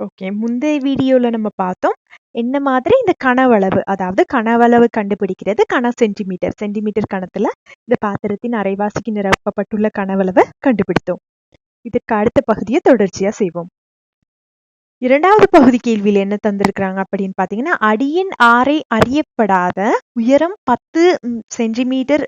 Okay. முந்தைய வீடியோல நம்ம பார்த்தோம். என்ன மாதிரி இந்த கனவளவு, அதாவது கனவளவு கண்டுபிடிக்கிறது கன சென்டிமீட்டர். சென்டிமீட்டர் கணத்துல இந்த பாத்திரத்தின் அரைவாசிக்கு நிரப்பப்பட்டுள்ள கனவளவை கண்டுபிடித்தோம். இதற்கு அடுத்த பகுதியை தொடர்ச்சியா செய்வோம். இரண்டாவது பகுதி கேள்வியில என்ன தந்திருக்கிறாங்க அப்படின்னு பாத்தீங்கன்னா, அடியின் ஆரை அறியப்படாத உயரம் பத்து சென்டிமீட்டர்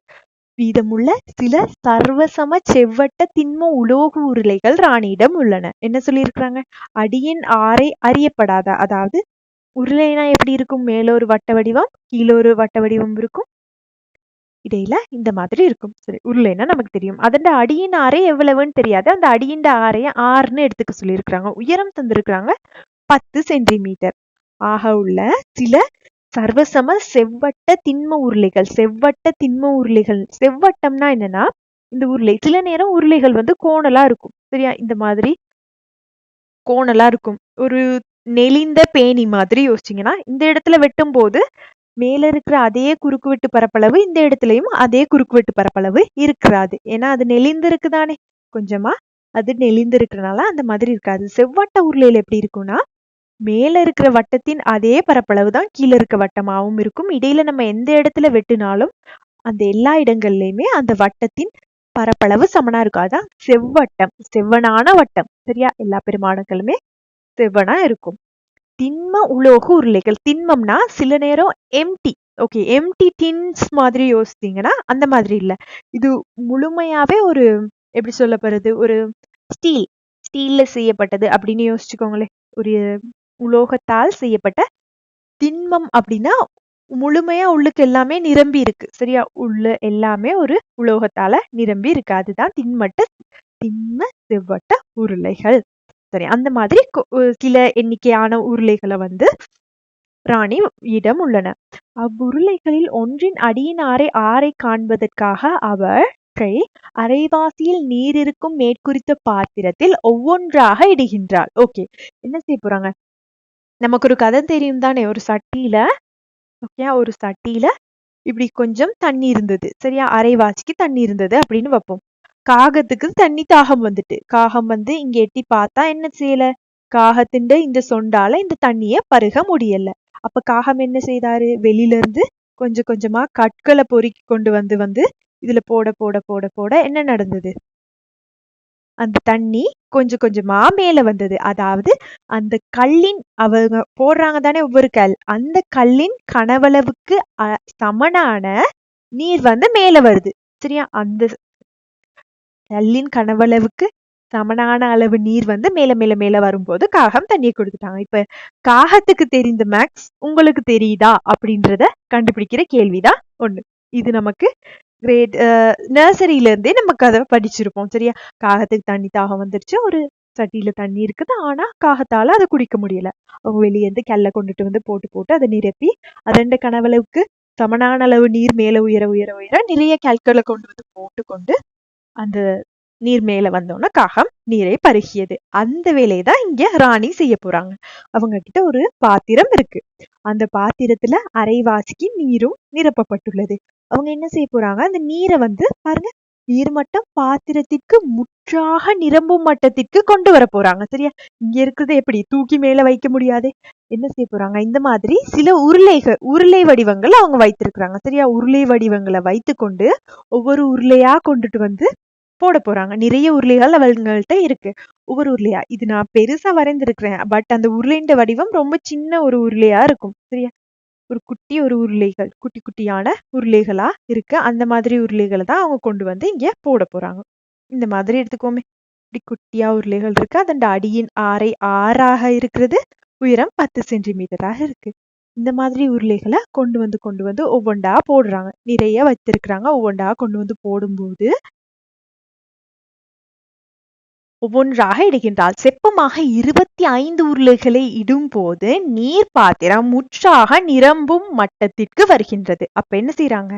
வீதமுள்ள சில சர்வசம செவ்வட்ட திண்ம உலோக உருளைகள் ராணியிடம் உள்ளன. என்ன சொல்லியிருக்கிறாங்க? அடியின் ஆரை அறியப்படாத அதாவது உருளைனா எப்படி இருக்கும்? மேல ஒரு வட்ட வடிவம் கீழே ஒரு வட்ட வடிவம் இருக்கும். இடையில இந்த மாதிரி இருக்கும். சரி உருளைனா நமக்கு தெரியும். அதோட அடியின் ஆரை எவ்வளவுன்னு தெரியாது. அந்த அடியின் ஆரையை ஆறுன்னு எடுத்துக்க சொல்லியிருக்கிறாங்க. உயரம் தந்திருக்கிறாங்க பத்து சென்டிமீட்டர். ஆக உள்ள சில சர்வசம செவ்வட்ட திண்ம உருளைகள். செவ்வட்ட திண்ம உருளைகள். செவ்வட்டம்னா என்னன்னா இந்த உருளை. சில நேரம் உருளைகள் வந்து கோணலா இருக்கும். சரியா? இந்த மாதிரி கோணலா இருக்கும். ஒரு நெளிந்த பேணி மாதிரி யோசிச்சீங்கன்னா இந்த இடத்துல வெட்டும் போது மேல இருக்கிற அதே குறுக்கு வெட்டு பரப்பளவு இந்த இடத்துலயும் அதே குறுக்கு வெட்டு பரப்பளவு இருக்கிறாது ஏன்னா அது நெளிந்து இருக்குதானே? கொஞ்சமா. அது நெளிந்து இருக்கிறனால அந்த மாதிரி இருக்காது. செவ்வட்ட உருளையில எப்படி இருக்கும்னா மேல இருக்கிற வட்டத்தின் அதே பரப்பளவு தான் கீழே இருக்க வட்டமாகவும் இருக்கும். இடையில நம்ம எந்த இடத்துல வெட்டினாலும் அந்த எல்லா இடங்கள்லயுமே அந்த வட்டத்தின் பரப்பளவு சமனா இருக்கும். அதான் செவ்வட்டம் செவ்வனான வட்டம். சரியா? எல்லா பெருமானங்களுமே செவ்வனா இருக்கும். திண்ம உலோக உருளைகள் திண்மம்னா சில நேரம் எம்டி ஓகே எம்டி டின்ஸ் மாதிரி யோசித்தீங்கன்னா அந்த மாதிரி இல்லை. இது முழுமையாவே ஒரு எப்படி சொல்லப்படுறது ஒரு ஸ்டீல் ஸ்டீல்ல செய்யப்பட்டது அப்படின்னு யோசிச்சுக்கோங்களேன். ஒரு உலோகத்தால் செய்யப்பட்ட திண்மம் அப்படின்னா முழுமையா உள்ளுக்கு எல்லாமே நிரம்பி இருக்கு. சரியா? உள்ள எல்லாமே ஒரு உலோகத்தால நிரம்பி இருக்கு. அதுதான் திண்மட்ட திண்ம செவ்வட்ட உருளைகள். சரி அந்த மாதிரி சில எண்ணிக்கையான உருளைகளை வந்து ராணி இடம் உள்ளன. அவ்வுருளைகளில் ஒன்றின் அடியின் ஆரை ஆரை காண்பதற்காக அவற்றை அரைவாசியில் நீர் இருக்கும் மேற்குறித்த பாத்திரத்தில் ஒவ்வொன்றாக இடுகின்றாள் ஓகே. என்ன செய்ய போறாங்க? நமக்கு ஒரு கதை தெரியும் தானே ஒரு சட்டியில ஓகே ஒரு சட்டியில இப்படி கொஞ்சம் தண்ணி இருந்தது சரியா? அரைவாசிக்கு தண்ணி இருந்தது அப்படின்னு வைப்போம். காகத்துக்கு தண்ணி தாகம் வந்துட்டு. காகம் வந்து இங்க எட்டி பார்த்தா என்ன செய்யல? காகத்தின் இந்த சொண்டால இந்த தண்ணிய பருக முடியல. அப்ப காகம் என்ன செய்தாரு? வெளியில இருந்து கொஞ்சம் கொஞ்சமா கற்களை பொறுக்கி கொண்டு வந்து வந்து இதுல போட போட போட போட என்ன நடந்தது? அந்த தண்ணி கொஞ்சம் கொஞ்சமா மேல வந்தது. அதாவது அந்த கல்லின் அவங்க போடுறாங்க தானே ஒவ்வொரு கல். அந்த கல்லின் கனவளவுக்கு சமனான நீர் வந்து மேல வருது. சரியா? அந்த கல்லின் கனவளவுக்கு சமனான அளவு நீர் வந்து மேல மேல மேல வரும்போது காகம் தண்ணியை கொடுத்துட்டாங்க. இப்ப காகத்துக்கு தெரிந்த மேக்ஸ் உங்களுக்கு தெரியுதா? அப்படின்றத கண்டுபிடிக்கிற கேள்விதான் ஒண்ணு. இது நமக்கு கிரேட் நர்சரியில இருந்தே நம்ம கதை படிச்சிருப்போம் சரியா? காகத்துக்கு தண்ணி தாகம் வந்துருச்சு ஒரு சட்டியில தண்ணி இருக்குது ஆனா காகத்தால அதை குடிக்க முடியல. அவங்க வெளியே இருந்து கெல்ல கொண்டுட்டு வந்து போட்டு போட்டு அதை நிரப்பி அதண்ட கனவளவுக்கு சமனான அளவு நீர் மேல உயர உயர உயர நிறைய கல்களை கொண்டு வந்து போட்டு கொண்டு அந்த நீர் மேல வந்தோன்னா காகம் நீரை பருகியது. அந்த வேலையை தான் இங்க ராணி செய்ய போறாங்க. அவங்க கிட்ட ஒரு பாத்திரம் இருக்கு. அந்த பாத்திரத்துல அரைவாசிக்கு நீரும் நிரப்பப்பட்டுள்ளது. அவங்க என்ன செய்ய போறாங்க? அந்த நீரை வந்து பாருங்க நீர்மட்டம் பாத்திரத்திற்கு முற்றாக நிரம்பும் மட்டத்திற்கு கொண்டு வர போறாங்க. சரியா? இங்க இருக்கிறது எப்படி? தூக்கி மேல வைக்க முடியாது. என்ன செய்ய போறாங்க? இந்த மாதிரி சில உருளைகள் உருளை வடிவங்கள் அவங்க வைத்திருக்கிறாங்க. சரியா? உருளை வடிவங்களை வைத்து கொண்டு ஒவ்வொரு உருளையா கொண்டுட்டு வந்து போட போறாங்க. நிறைய உருளைகள் அவங்கள்ட்ட இருக்கு. ஒவ்வொரு உருளையா. இது நான் பெருசா வரைந்திருக்கிறேன். பட் அந்த உருளைன்ற வடிவம் ரொம்ப சின்ன ஒரு உருளையா இருக்கும். சரியா? ஒரு குட்டி ஒரு உருளைகள் குட்டி குட்டியான உருளைகளா இருக்கு அந்த மாதிரி உருளைகளை தான் அவங்க கொண்டு வந்து இங்க போட போறாங்க. இந்த மாதிரி எடுத்துக்கோமே. இப்படி குட்டியா உருளைகள் இருக்கு. அதன் அடியின் ஆறை ஆறாக இருக்கிறது. உயரம் பத்து சென்டிமீட்டராக இருக்கு. இந்த மாதிரி உருளைகளை கொண்டு வந்து கொண்டு வந்து ஒவ்வொன்றா போடுறாங்க. நிறைய வச்சிருக்கிறாங்க ஒவ்வொன்றா கொண்டு வந்து போடும்போது ஒவ்வொன்றாக இடுகின்றாள் செப்பமாக இருபத்தி ஐந்து உருளைகளை இடும்போது நீர் பாத்திரம் முற்றாக நிரம்பும் மட்டத்திற்கு வருகின்றது. அப்ப என்ன செய்யறாங்க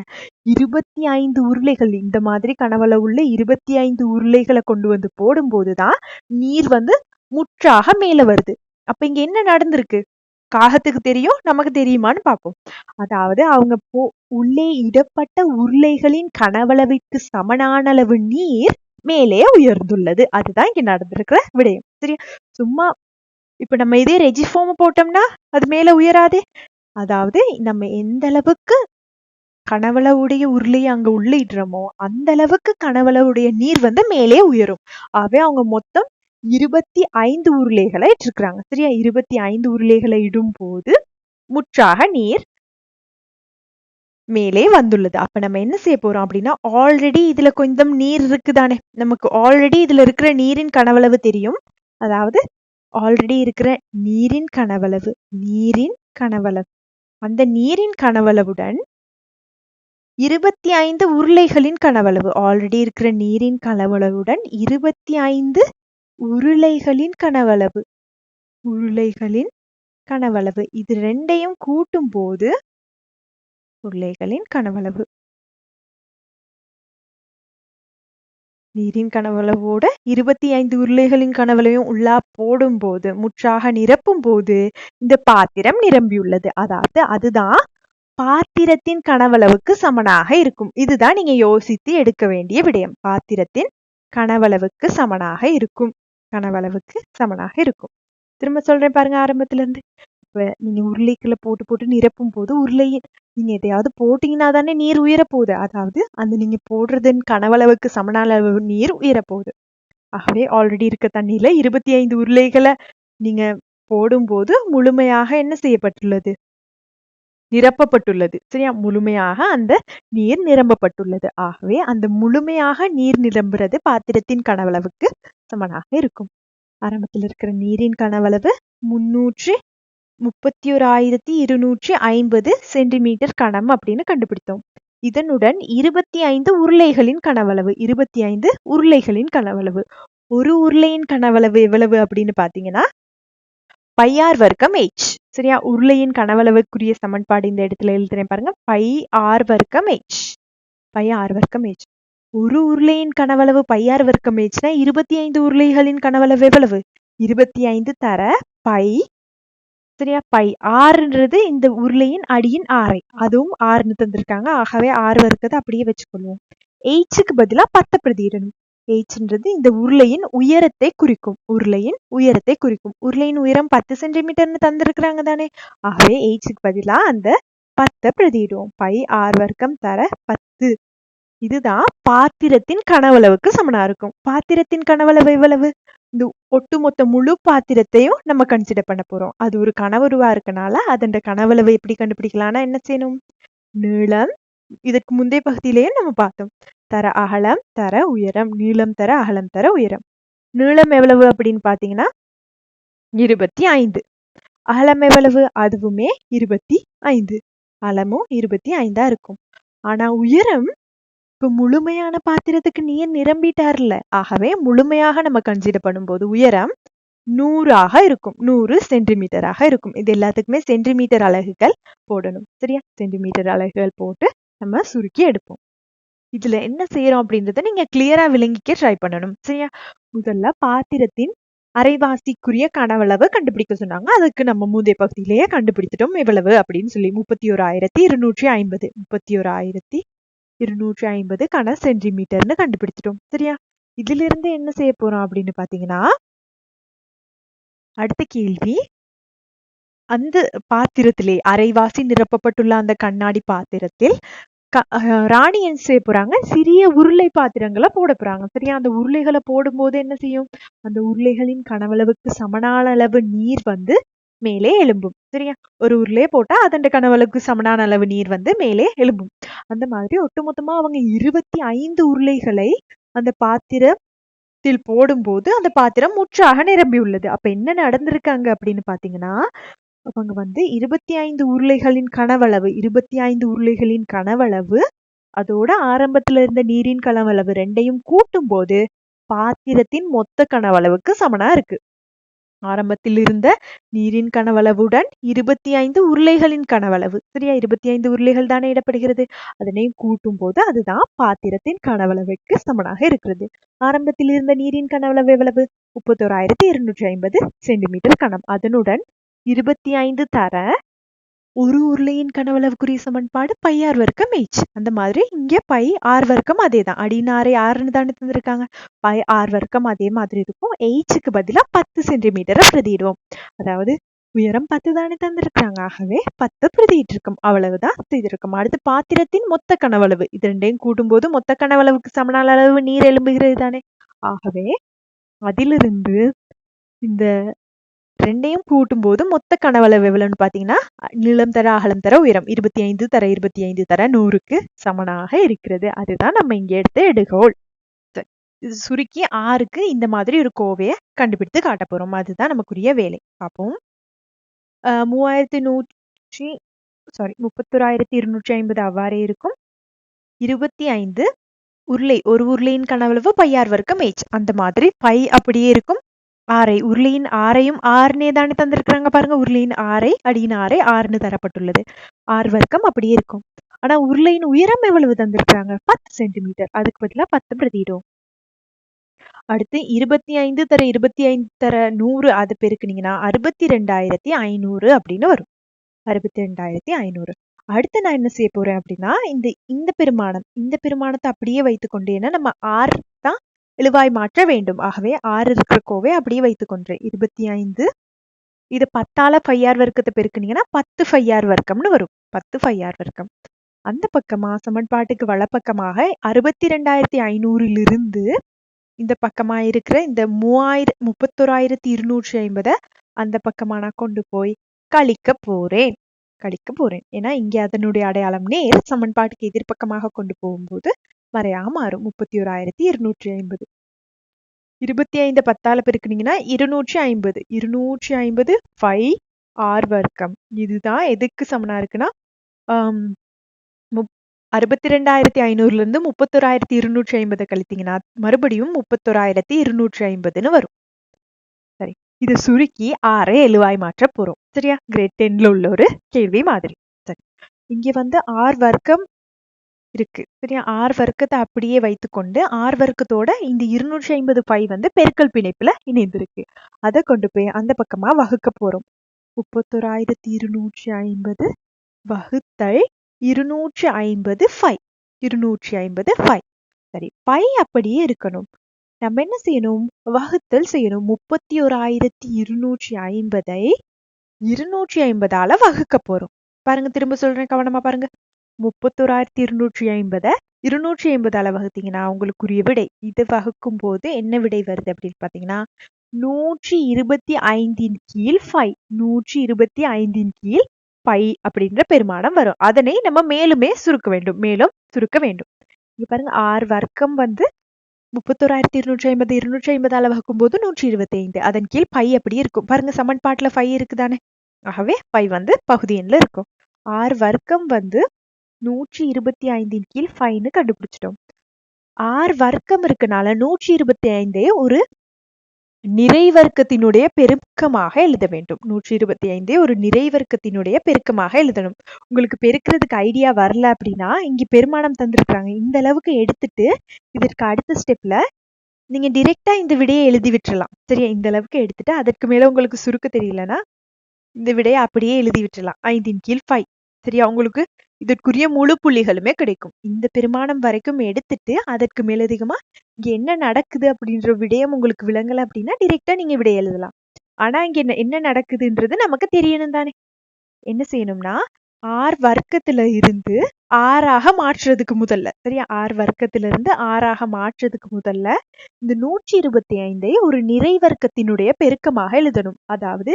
இருபத்தி ஐந்து உருளைகள் இந்த மாதிரி கனவுல உள்ள இருபத்தி ஐந்து உருளைகளை கொண்டு வந்து போடும்போதுதான் நீர் வந்து முற்றாக மேல வருது. அப்ப இங்க என்ன நடந்திருக்கு? காகத்துக்கு தெரியும் நமக்கு தெரியுமான்னு பார்ப்போம். அதாவது அவங்க போ உள்ளே இடப்பட்ட உருளைகளின் கனவளவிற்கு சமனான அளவு நீர் மேலே உயர்ந்துள்ளது. அதுதான் இங்க நடந்திருக்கிற விடயம். சரியா? சும்மா இப்ப நம்ம இதே ரெஜிஃபார்ம் போட்டோம்னா அது மேல உயராதே. அதாவது நம்ம எந்த அளவுக்கு கனவளவுடைய உருளையை அங்க உள்ளிடுறோமோ அந்த அளவுக்கு கனவளவுடைய நீர் வந்து மேலே உயரும். ஆகவே அவங்க மொத்தம் இருபத்தி ஐந்து உருளைகளை இட்டிருக்கிறாங்க. சரியா? இருபத்தி ஐந்து உருளைகளை இடும் போது முற்றாக நீர் மேலே வந்துள்ளது. அப்ப நம்ம என்ன செய்ய போறோம் அப்படின்னா ஆல்ரெடி இதுல கொஞ்சம் நீர் இருக்குதானே? நமக்கு ஆல்ரெடி இதுல இருக்கிற நீரின் கனவளவு தெரியும். அதாவது ஆல்ரெடி இருக்கிற நீரின் கனவளவு நீரின் கனவளவு. அந்த நீரின் கனவளவுடன் இருபத்தி ஐந்து உருளைகளின் கனவளவு ஆல்ரெடி இருக்கிற நீரின் கனவளவுடன் இருபத்தி ஐந்து உருளைகளின் கனவளவு. உருளைகளின் கனவளவு. இது ரெண்டையும் கூட்டும் போது உருளைகளின் கனவளவு. நீரின் கனவளவோட இருபத்தி ஐந்து உருளைகளின் கனவளையும் உள்ளா போடும்போது முற்றாக நிரப்பும் போது இந்த பாத்திரம் நிரம்பியுள்ளது. அதாவது அதுதான் பாத்திரத்தின் கனவளவுக்கு சமனாக இருக்கும். இதுதான் நீங்க யோசித்து எடுக்க வேண்டிய விடயம். பாத்திரத்தின் கனவளவுக்கு சமனாக இருக்கும். கனவளவுக்கு சமனாக இருக்கும். திரும்ப சொல்றேன் பாருங்க ஆரம்பத்துல இருந்து இப்ப நீங்க உருளைக்குள்ள போட்டு போட்டு நிரப்பும் போது உருளையின் நீங்க எதையாவது போட்டீங்கன்னா தானே நீர் உயரப்போகுது. அதாவது அந்த நீங்க போடுறதன் கனவளவுக்கு சமனான அளவு நீர் உயரப்போகுது. ஆகவே ஆல்ரெடி இருக்க தண்ணியில இருபத்தி ஐந்து உருளைகளை நீங்க போடும்போது முழுமையாக என்ன செய்யப்பட்டுள்ளது? நிரப்பப்பட்டுள்ளது. சரியா? முழுமையாக அந்த நீர் நிரம்பப்பட்டுள்ளது. ஆகவே அந்த முழுமையாக நீர் நிரம்புறது பாத்திரத்தின் கனவளவுக்கு சமனாக இருக்கும். ஆரம்பத்தில் இருக்கிற நீரின் கனவளவு முன்னூற்றி முப்பத்தி ஓராயிரத்தி இருநூற்றி ஐம்பது சென்டிமீட்டர் கனம் அப்படின்னு கண்டுபிடித்தோம். இதனுடன் இருபத்தி ஐந்து உருளைகளின் கனவளவு இருபத்தி ஐந்து உருளைகளின் கனவளவு. ஒரு உருளையின் கனவளவு எவ்வளவு அப்படின்னு பாத்தீங்கன்னா பையார் வர்க்கம் எச் சரியா? உருளையின் கனவளவுக்குரிய சமன்பாடு இந்த இடத்துல எழுதுறேன் பாருங்க. பை ஆர் வர்க்கம் எச் பை ஆர் வர்க்கம் எச் ஒரு உருளையின் கனவளவு பையார் வர்க்கம் எச்னா இருபத்தி ஐந்து உருளைகளின் கனவளவு எவ்வளவு? இருபத்தி ஐந்து தர பை சரியா பை ஆறுன்றது இந்த உருளையின் அடியின் ஆறை. அதுவும் ஆறுன்னு தந்திருக்காங்க. ஆகவே ஆறு இருக்கிறது அப்படியே வச்சுக்கொள்வோம். எயிட்ஸுக்கு பதிலா பத்த பிரதியிடணும். எயிட்ஸ்ன்றது இந்த உருளையின் உயரத்தை குறிக்கும். உருளையின் உயரத்தை குறிக்கும். உருளையின் உயரம் பத்து சென்டிமீட்டர்னு தந்திருக்கிறாங்க தானே. ஆகவே எயிட்ஸுக்கு பதிலா அந்த பத்தை பிரதியிடுவோம். பை ஆறு வர்க்கம் தர பத்து. இதுதான் பாத்திரத்தின் கனவளவுக்கு சமனா இருக்கும். பாத்திரத்தின் கனவளவு எவ்வளவு? இந்த ஒட்டுமொத்த முழு பாத்திரத்தையும் நம்ம கன்சிடர் பண்ண போறோம். அது ஒரு கனவுருவா இருக்கனால அதன் கனவளவை எப்படி கண்டுபிடிக்கலாம்னா என்ன செய்யணும்? நீளம் இதற்கு முந்தைய பகுதியிலேயே நம்ம பார்த்தோம். தர அகலம் தர உயரம் நீளம் தர அகலம் தர உயரம். நீளம் எவ்வளவு அப்படின்னு பாத்தீங்கன்னா இருபத்தி ஐந்து. அகலம் எவ்வளவு? அதுவுமே இருபத்தி ஐந்து. அகலமும் இருபத்தி ஐந்தா இருக்கும். ஆனா உயரம் இப்ப முழுமையான பாத்திரத்துக்கு நீர் நிரம்பிட்டார்ல. ஆகவே முழுமையாக நம்ம கன்சிடர் பண்ணும்போது உயரம் நூறாக இருக்கும். நூறு சென்டிமீட்டராக இருக்கும். இது எல்லாத்துக்குமே சென்டிமீட்டர் அலகுகள் போடணும். சரியா? சென்டிமீட்டர் அலகுகள் போட்டு நம்ம சுருக்கி எடுப்போம். இதுல என்ன செய்யறோம் அப்படின்றத நீங்க கிளியரா விளங்கிக்க ட்ரை பண்ணணும். சரியா? முதல்ல பாத்திரத்தின் அரைவாசிக்குரிய கனவளவு கண்டுபிடிக்க சொன்னாங்க. அதுக்கு நம்ம முந்தைய பகுதியிலேயே கண்டுபிடித்துட்டோம். எவ்வளவு அப்படின்னு சொல்லி முப்பத்தி ஓராயிரத்தி இருநூற்றி ஐம்பது. முப்பத்தி ஓராயிரத்தி இருநூற்றி ஐம்பது கன சென்டிமீட்டர்னு கண்டுபிடிச்சிட்டோம். சரியா? இதுல இருந்து என்ன செய்ய போறோம் அப்படின்னு பாத்தீங்கன்னா அடுத்த கேள்வி அந்த பாத்திரத்திலே அரைவாசி நிரப்பப்பட்டுள்ள அந்த கண்ணாடி பாத்திரத்தில் ராணி என்ன செய்ய போறாங்க? சிறிய உருளை பாத்திரங்களை போட போறாங்க. சரியா? அந்த உருளைகளை போடும்போது என்ன செய்யும்? அந்த உருளைகளின் கனவளவுக்கு சமனான அளவு நீர் வந்து மேலே எழும்பும். சரியா? ஒரு உருளையே போட்டா அதன் கனவளவுக்கு சமனான அளவு நீர் வந்து மேலே எழும்பும். அந்த மாதிரி ஒட்டுமொத்தமா அவங்க இருபத்தி ஐந்து உருளைகளை அந்த பாத்திரத்தில் போடும்போது அந்த பாத்திரம் முற்றாக நிரம்பி உள்ளது அப்ப என்ன நடந்திருக்காங்க அப்படின்னு பாத்தீங்கன்னா அவங்க வந்து இருபத்தி ஐந்து உருளைகளின் கனவளவு இருபத்தி ஐந்து உருளைகளின் கனவளவு அதோட ஆரம்பத்துல இருந்த நீரின் கனவளவு ரெண்டையும் கூட்டும் போது பாத்திரத்தின் மொத்த கனவளவுக்கு சமனா இருக்கு. ஆரம்பத்தில் இருந்த நீரின் கனவளவுடன் இருபத்தி ஐந்து உருளைகளின் கனவளவு. சரியா? இருபத்தி ஐந்து உருளைகள் தானே இடப்படுகிறது. அதனையும் கூட்டும் போது அதுதான் பாத்திரத்தின் கனவளவுக்கு சமனாக இருக்கிறது. ஆரம்பத்தில் இருந்த நீரின் கனவளவு எவ்வளவு? முப்பத்தோராயிரத்தி இருநூற்றி ஐம்பது சென்டிமீட்டர் கனம் அதனுடன் இருபத்தி ஐந்து தர ஒரு உருளையின் கனவளவுக்குரிய சமன்பாடு பை ஆர் வர்க்கம் h. அந்த மாதிரி இங்க பை ஆர் வர்க்கம் அதே தான் அடினாரை ஆறுன்னு தானே தந்திருக்காங்க. பை ஆர் வர்க்கம் அதே மாதிரி இருக்கும். ஹெச்க்கு பதிலா பத்து சென்டிமீட்டரை பிரதிடுவோம் அதாவது உயரம் பத்து தானே தந்திருக்காங்க ஆகவே பத்து பிரதிட்டு இருக்கும் அவ்வளவுதான் இருக்கும். அடுத்து பாத்திரத்தின் மொத்த கனவளவு. இது ரெண்டையும் கூட்டும்போது மொத்த கனவளவுக்கு சமனான அளவு நீர் எழும்புகிறது தானே. ஆகவே அதிலிருந்து இந்த ரெண்டையும் கூட்டும்போது மொத்த கனவளவு எவ்வளவுன்னு பாத்தீங்கன்னா நிலம் தர அகலம் தர உயரம். இருபத்தி ஐந்து தர இருபத்தி ஐந்து தர நூறுக்கு சமனாக இருக்கிறது. அதுதான் நம்ம இங்க எடுத்த எடுகோள். இது சுருக்கி ஆறுக்கு இந்த மாதிரி ஒரு கோவையை கண்டுபிடித்து காட்ட போறோம். அதுதான் நமக்குரிய வேலை. பார்ப்போம். அஹ் மூவாயிரத்தி நூற்றி சாரி முப்பத்தொராயிரத்தி இருநூற்றி ஐம்பது அவ்வாறே இருக்கும். இருபத்தி ஐந்து உருளை. ஒரு உருளையின் கனவளவு பையார் வர்க்கம் h அந்த மாதிரி பை அப்படியே இருக்கும். ஆரை உருளையின் ஆரையும் ஆறுனே தானே தந்திருக்கிறாங்க பாருங்க. உருளையின் ஆரை அடியின் ஆரை ஆறுன்னு தரப்பட்டுள்ளது. ஆறு வர்க்கம் அப்படியே இருக்கும். ஆனா உருளையின் உயரம் எவ்வளவு தந்திருக்கிறாங்க? பத்து சென்டிமீட்டர். அதுக்கு பதிலா பத்து பிரதிடும். அடுத்து இருபத்தி ஐந்து தர இருபத்தி ஐந்து தர நூறு அது பெருக்குனீங்கன்னா அறுபத்தி ரெண்டாயிரத்தி ஐநூறு அப்படின்னு வரும். அறுபத்தி ரெண்டாயிரத்தி ஐநூறு. அடுத்து நான் என்ன செய்ய போறேன் அப்படின்னா இந்த இந்த பெருமானம் இந்த பெருமானத்தை அப்படியே வைத்துக்கொண்டேன்னா நம்ம ஆறு தான் இழுவாய் மாற்ற வேண்டும். ஆகவே ஆறு இருக்கிற கோவை அப்படியே வைத்துக்கொண்டேன் இருபத்தி ஐந்து. இது பத்தால ஃபையார் வர்க்கத்தை பெருக்குனீங்கன்னா பத்து ஃபையார் வர்க்கம்னு வரும். பத்து ஃபையார் வர்க்கம். அந்த பக்கமா சமன்பாட்டுக்கு வலப்பக்கமாக அறுபத்தி ரெண்டாயிரத்தி ஐநூறிலிருந்து இந்த பக்கமா இருக்கிற இந்த மூவாயிரம் முப்பத்தோராயிரத்தி இருநூற்றி ஐம்பதை அந்த பக்கமா நான் கொண்டு போய் கழிக்க போறேன். கழிக்க போறேன். ஏன்னா இங்கே அதனுடைய அடையாளம் நேர் சமன்பாட்டுக்கு எதிர்ப்பக்கமாக கொண்டு போகும்போது மறையாம மாறும் முப்பத்தி ஓராயிரத்தி இருநூற்றி ஐம்பது. இருபத்தி ஐந்து பத்தால பெருக்குனீங்கன்னா இருநூற்றி ஐம்பது. இருநூற்றி ஐம்பது ஃபைவ் ஆர் வர்க்கம். இதுதான் எதுக்கு சமனா இருக்குன்னா முப் அறுபத்தி ரெண்டாயிரத்தி ஐநூறுல இருந்து முப்பத்தோராயிரத்தி இருநூற்றி ஐம்பதை கழித்தீங்கன்னா மறுபடியும் முப்பத்தோராயிரத்தி இருநூற்றி ஐம்பதுன்னு வரும். சரி இது சுருக்கி ஆறை எழுவாய் மாற்ற போறோம். சரியா? கிரேட் டென்ல உள்ள ஒரு கேள்வி மாதிரி. சரி இங்க வந்து ஆர் வர்க்கம் இருக்கு. சரியா? ஆர் வர்க்கத்தை அப்படியே வைத்துக்கொண்டு ஆர் வர்க்கத்தோட இந்த இருநூற்றி ஐம்பது பை வந்து பெருக்கல் பிணைப்புல இணைந்திருக்கு. அதை கொண்டு போய் அந்த பக்கமா வகுக்க போறோம். முப்பத்தோராயிரத்தி இருநூற்றி ஐம்பது வகுத்தல் இருநூற்றி ஐம்பது ஃபைவ் இருநூற்றி ஐம்பது ஃபைவ் சரி பை அப்படியே இருக்கணும். நம்ம என்ன செய்யணும்? வகுத்தல் செய்யணும். முப்பத்தி ஓராயிரத்தி இருநூற்றி ஐம்பதை இருநூற்றி ஐம்பதால வகுக்க போறோம். பாருங்க திரும்ப சொல்றேன். கவனமா பாருங்க. முப்பத்தோராயிரத்தி இருநூற்றி ஐம்பதை இருநூற்றி ஐம்பதால் வகுத்தீங்கன்னா உங்களுக்குரிய விடை. இது வகுக்கும் போது என்ன விடை வருது அப்படின்னு பாத்தீங்கன்னா நூற்றி இருபத்தி ஐந்தின் கீழ் ஃபைவ் நூற்றி இருபத்தி ஐந்தின் கீழ் பை அப்படின்ற பெருமானம் வரும். அதனை நம்ம மேலுமே சுருக்க வேண்டும். மேலும் சுருக்க வேண்டும். இங்க பாருங்க ஆறு வர்க்கம் வந்து முப்பத்தோராயிரத்தி இருநூற்றி ஐம்பது இருநூற்றி ஐம்பதால வகுக்கும் போது நூற்றி இருபத்தி ஐந்து. அதன் கீழ் பை அப்படி இருக்கும். பாருங்க சமன்பாட்டுல பை இருக்குதானே? ஆகவே பை வந்து பகுதி இருக்கும். ஆறு வர்க்கம் வந்து நூற்றி இருபத்தி ஐந்தின் கீழ் ஃபைன்னு கண்டுபிடிச்சிட்டோம். ஆர் வர்க்கம் இருக்கனால நூற்றி இருபத்தி ஐந்தே ஒரு நிறைவர்க்கத்தினுடைய பெருக்கமாக எழுத வேண்டும். நூற்றி இருபத்தி ஐந்தே ஒரு நிறைவர்க்கத்தினுடைய பெருக்கமாக எழுதணும். உங்களுக்கு பெருக்கிறதுக்கு ஐடியா வரல அப்படின்னா இங்க பெருமானம் தந்திருக்கிறாங்க. இந்த அளவுக்கு எடுத்துட்டு இதற்கு அடுத்த ஸ்டெப்ல நீங்க டிரெக்டா இந்த விடையை எழுதி விட்டுறலாம். சரியா? இந்த அளவுக்கு எடுத்துட்டு அதற்கு மேல உங்களுக்கு சுருக்க தெரியலன்னா இந்த விடையை அப்படியே எழுதி விட்டுறலாம். ஐந்தின் கீழ் ஃபைவ் சரியா? உங்களுக்கு இதற்குரிய முழு புள்ளிகளுமே கிடைக்கும். இந்த பெருமானம் வரைக்கும் எடுத்துட்டு அதற்கு மேலதிகமா இங்க என்ன நடக்குது அப்படின்ற விடயம் உங்களுக்கு விளங்கல அப்படின்னா டிரெக்டா நீங்க விடை எழுதலாம். ஆனா இங்க என்ன என்ன நடக்குதுன்றது நமக்கு தெரியணும் தானே. என்ன செய்யணும்னா ஆர் வர்க்கத்துல இருந்து ஆறாக மாற்றுறதுக்கு முதல்ல சரியா? ஆர் வர்க்கத்துல இருந்து ஆறாக மாற்றுறதுக்கு முதல்ல இந்த நூற்றி இருபத்தி ஐந்தை ஒரு நிறைவர்க்கத்தினுடைய பெருக்கமாக எழுதணும். அதாவது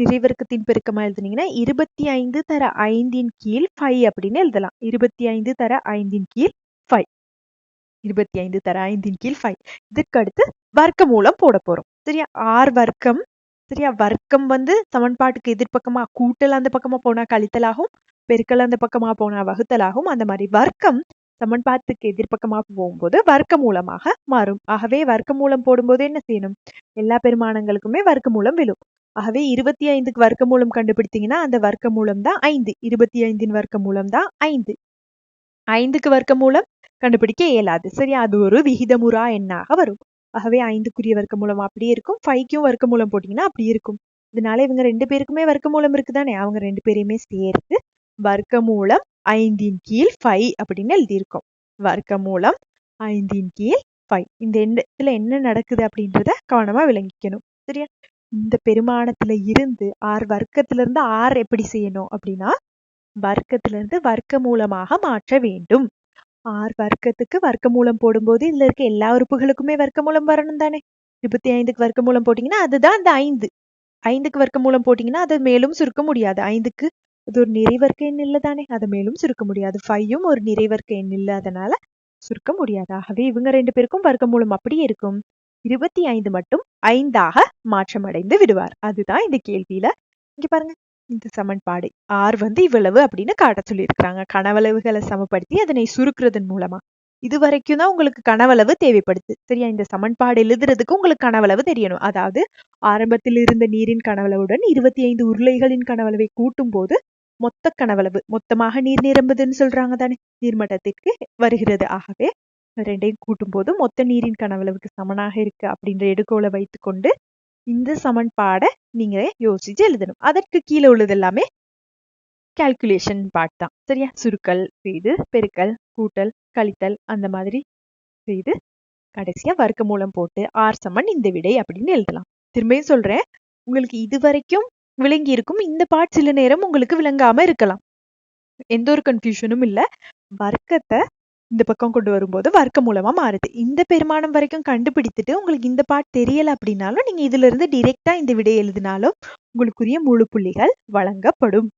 நிறைவர்க்கத்தின் பெருக்கமா எழுதுனீங்கன்னா இருபத்தி ஐந்து தர ஐந்தின் கீழ் ஃபைவ் அப்படின்னு எழுதலாம். இருபத்தி ஐந்து தர ஐந்தின் கீழ் ஃபைவ் இருபத்தி ஐந்து தர ஐந்தின் கீழ் ஃபைவ் இதுக்கு அடுத்து வர்க்க மூலம் போட போறோம். சரியா? ஆர் வர்க்கம். சரியா? வர்க்கம் வந்து சமன்பாட்டுக்கு எதிர்ப்பக்கமா கூட்டல் அந்த பக்கமா போனா கழித்தலாகும் பெருக்கல் அந்த பக்கமா போனா வகுத்தலாகும். அந்த மாதிரி வர்க்கம் சமன்பாட்டுக்கு எதிர்பக்கமாக போகும்போது வர்க்க மூலமாக மாறும். ஆகவே வர்க்க மூலம் போடும்போது என்ன செய்யணும்? எல்லா பெருமானங்களுக்குமே வர்க்க மூலம் விழும். ஆகவே இருபத்தி ஐந்துக்கு வர்க்க மூலம் கண்டுபிடித்தீங்கன்னா அந்த வர்க்க மூலம் தான் ஐந்து. இருபத்தி ஐந்தின் வர்க்க மூலம் தான் ஐந்து. ஐந்துக்கு வர்க்க மூலம் கண்டுபிடிக்க இயலாது. சரியா? அது ஒரு விகிதமுறா எண்ணாக வரும். ஆகவே ஐந்துக்குரிய வர்க்க மூலம் அப்படியே இருக்கும். ஃபைவ்க்கும் வர்க்க மூலம் போட்டீங்கன்னா அப்படியே இருக்கும். இதனால இவங்க ரெண்டு பேருக்குமே வர்க்க மூலம் இருக்குதானே? அவங்க ரெண்டு பேரையுமே சேர்த்து வர்க்கமூலம் ஐந்தின் கீழ் ஃபைவ் அப்படின்னு எழுதியிருக்கோம். வர்க்கமூலம் ஐந்தின் கீழ் ஃபைவ். இந்த எண்ணத்துல என்ன நடக்குது அப்படின்றத கவனமா விளங்கிக்கணும். சரியா? இந்த பெருமானத்துல இருந்து ஆர் வர்க்கத்துல இருந்து ஆர் எப்படி செய்யணும் அப்படின்னா வர்க்கத்துல இருந்து வர்க்க மூலமாக மாற்ற வேண்டும். ஆர் வர்க்கத்துக்கு வர்க்க மூலம் போடும்போது இதுல இருக்க எல்லா உறுப்புகளுக்குமே வர்க்க மூலம் வரணும் தானே? இருபத்தி ஐந்துக்கு வர்க்க மூலம் போட்டீங்கன்னா அதுதான் அந்த ஐந்து. ஐந்துக்கு வர்க்க மூலம் போட்டீங்கன்னா அதை மேலும் சுருக்க முடியாது. ஐந்துக்கு அது ஒரு நிறைவர்க்க எண் இல்லை தானே? அதை மேலும் சுருக்க முடியாது. ஃபையும் ஒரு நிறைவர்க்க எண் இல்லை அதனால சுருக்க முடியாது. ஆகவே இவங்க ரெண்டு பேருக்கும் வர்க்க மூலம் அப்படியே இருக்கும். இருபத்தி ஐந்து மட்டும் ஐந்தாக மாற்றமடைந்து விடுவார். அதுதான் இந்த கேள்வியில. இங்க பாருங்க இந்த சமன்பாடு. ஆர் வந்து இவ்வளவு அப்படின்னு காட்ட சொல்லியிருக்கிறாங்க. கனவளவுகளை சமப்படுத்தி அதனை சுருக்குறதன் மூலமா. இது வரைக்கும் தான் உங்களுக்கு கனவளவு தேவைப்படுது. சரியா? இந்த சமன்பாடு எழுதுறதுக்கு உங்களுக்கு கனவளவு தெரியணும். அதாவது ஆரம்பத்தில் இருந்த நீரின் கனவளவுடன் இருபத்தி ஐந்து உருளைகளின் கனவளவை கூட்டும் போது மொத்த கனவளவு மொத்தமாக நீர் நிரம்புதுன்னு சொல்றாங்க தானே. நீர்மட்டத்திற்கு வருகிறது. ஆகவே ரெண்டையும் கூட்டும்போது மொத்த நீரின் கனவளவுக்கு சமனாக இருக்கு அப்படின்ற எடுக்கோளை வைத்துக்கொண்டு இந்த சமன்பாடை நீங்க யோசிச்சு எழுதணும். அதற்கு கீழே உள்ளது எல்லாமே கால்குலேஷன் பார்ட் தான். சரியா? சுருக்கல் செய்து பெருக்கல் கூட்டல் கழித்தல் அந்த மாதிரி செய்து கடைசியா வர்க்க மூலம் போட்டு ஆர் சமன் இந்த விடை அப்படின்னு எழுதலாம். திரும்பியும் சொல்றேன் உங்களுக்கு இது வரைக்கும் விளங்கி இருக்கும் இந்த பார்ட் சில நேரம் உங்களுக்கு விளங்காம இருக்கலாம். எந்த ஒரு கன்ஃபியூஷனும் இல்லை. வர்க்கத்தை இந்த பக்கம் கொண்டு வரும்போது வர்க்க மூலமா மாறுது. இந்த பெருமானம் வரைக்கும் கண்டுபிடித்துட்டு உங்களுக்கு இந்த பாட் தெரியல அப்படின்னாலும் நீங்க இதுல இருந்து டிரெக்டா இந்த விடை எழுதினாலும் உங்களுக்குரிய முழு புள்ளிகள் வழங்கப்படும்.